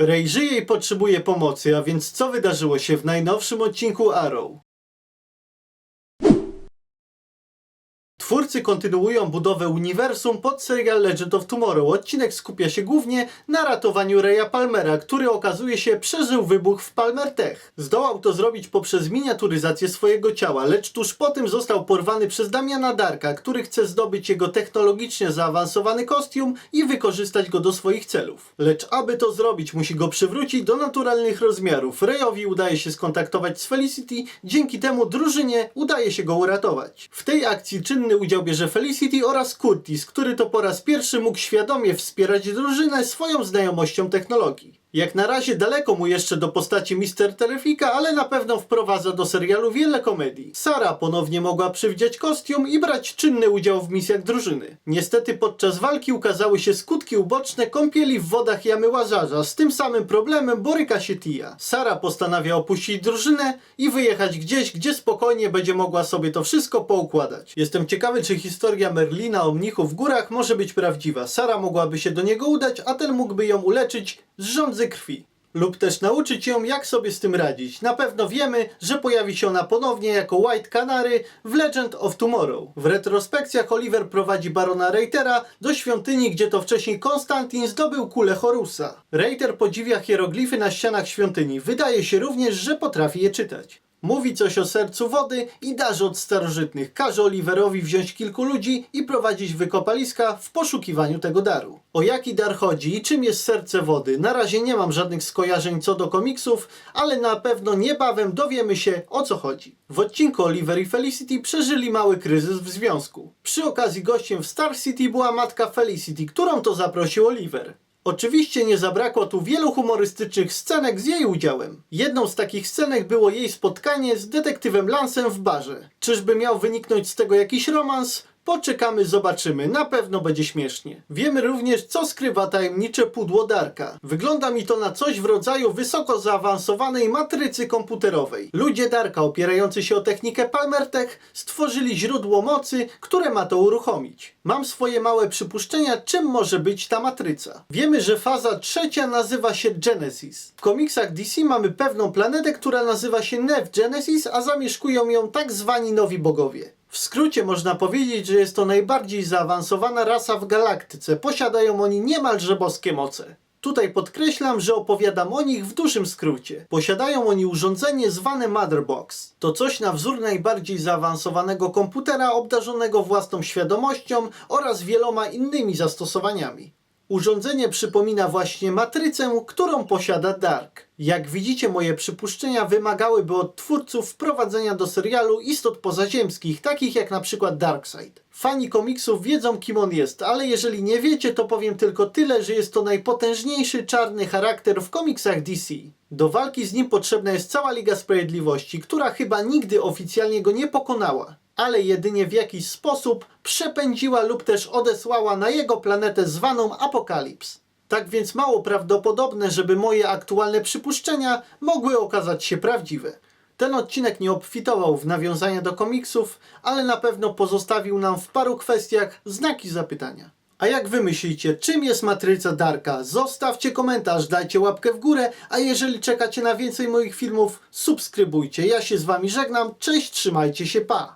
Ray żyje i potrzebuje pomocy, a więc co wydarzyło się w najnowszym odcinku Arrow? Twórcy kontynuują budowę uniwersum pod serial Legend of Tomorrow. Odcinek skupia się głównie na ratowaniu Raya Palmera, który okazuje się przeżył wybuch w Palmer Tech. Zdołał to zrobić poprzez miniaturyzację swojego ciała, lecz tuż po tym został porwany przez Damiana Darka, który chce zdobyć jego technologicznie zaawansowany kostium i wykorzystać go do swoich celów. Lecz aby to zrobić, musi go przywrócić do naturalnych rozmiarów. Rayowi udaje się skontaktować z Felicity, dzięki temu drużynie udaje się go uratować. W tej akcji czynny udział bierze Felicity oraz Curtis, który to po raz pierwszy mógł świadomie wspierać drużynę swoją znajomością technologii. Jak na razie daleko mu jeszcze do postaci Mr. Terrifika, ale na pewno wprowadza do serialu wiele komedii. Sara ponownie mogła przywdziać kostium i brać czynny udział w misjach drużyny. Niestety podczas walki ukazały się skutki uboczne kąpieli w wodach jamy Łazarza. Z tym samym problemem boryka się Tia. Sara postanawia opuścić drużynę i wyjechać gdzieś, gdzie spokojnie będzie mogła sobie to wszystko poukładać. Jestem ciekawy, czy historia Merlina o mnichu w górach może być prawdziwa. Sara mogłaby się do niego udać, a ten mógłby ją uleczyć z żądzy krwi. Lub też nauczyć ją, jak sobie z tym radzić. Na pewno wiemy, że pojawi się ona ponownie jako White Canary w Legend of Tomorrow. W retrospekcjach Oliver prowadzi barona Reitera do świątyni, gdzie to wcześniej Konstantin zdobył kulę Horusa. Reiter podziwia hieroglify na ścianach świątyni. Wydaje się również, że potrafi je czytać. Mówi coś o sercu wody i darze od starożytnych. Każe Oliverowi wziąć kilku ludzi i prowadzić wykopaliska w poszukiwaniu tego daru. O jaki dar chodzi i czym jest serce wody? Na razie nie mam żadnych skojarzeń co do komiksów, ale na pewno niebawem dowiemy się o co chodzi. W odcinku Oliver i Felicity przeżyli mały kryzys w związku. Przy okazji gościem w Star City była matka Felicity, którą to zaprosił Oliver. Oczywiście nie zabrakło tu wielu humorystycznych scenek z jej udziałem. Jedną z takich scenek było jej spotkanie z detektywem Lansem w barze. Czyżby miał wyniknąć z tego jakiś romans? Poczekamy, zobaczymy. Na pewno będzie śmiesznie. Wiemy również, co skrywa tajemnicze pudło Darka. Wygląda mi to na coś w rodzaju wysoko zaawansowanej matrycy komputerowej. Ludzie Darka, opierający się o technikę Palmertech, stworzyli źródło mocy, które ma to uruchomić. Mam swoje małe przypuszczenia, czym może być ta matryca. Wiemy, że faza trzecia nazywa się Genesis. W komiksach DC mamy pewną planetę, która nazywa się Nev Genesis, a zamieszkują ją tak zwani nowi bogowie. W skrócie można powiedzieć, że jest to najbardziej zaawansowana rasa w galaktyce. Posiadają oni niemalże boskie moce. Tutaj podkreślam, że opowiadam o nich w dużym skrócie. Posiadają oni urządzenie zwane Motherbox. To coś na wzór najbardziej zaawansowanego komputera obdarzonego własną świadomością oraz wieloma innymi zastosowaniami. Urządzenie przypomina właśnie matrycę, którą posiada Dark. Jak widzicie, moje przypuszczenia wymagałyby od twórców wprowadzenia do serialu istot pozaziemskich, takich jak na przykład Darkseid. Fani komiksów wiedzą, kim on jest, ale jeżeli nie wiecie, to powiem tylko tyle, że jest to najpotężniejszy czarny charakter w komiksach DC. Do walki z nim potrzebna jest cała Liga Sprawiedliwości, która chyba nigdy oficjalnie go nie pokonała ale jedynie w jakiś sposób przepędziła lub też odesłała na jego planetę zwaną Apokalips. Tak więc mało prawdopodobne, żeby moje aktualne przypuszczenia mogły okazać się prawdziwe. Ten odcinek nie obfitował w nawiązania do komiksów, ale na pewno pozostawił nam w paru kwestiach znaki zapytania. A jak wy myślicie, czym jest matryca Darka? Zostawcie komentarz, dajcie łapkę w górę, a jeżeli czekacie na więcej moich filmów, subskrybujcie. Ja się z wami żegnam, cześć, trzymajcie się, pa!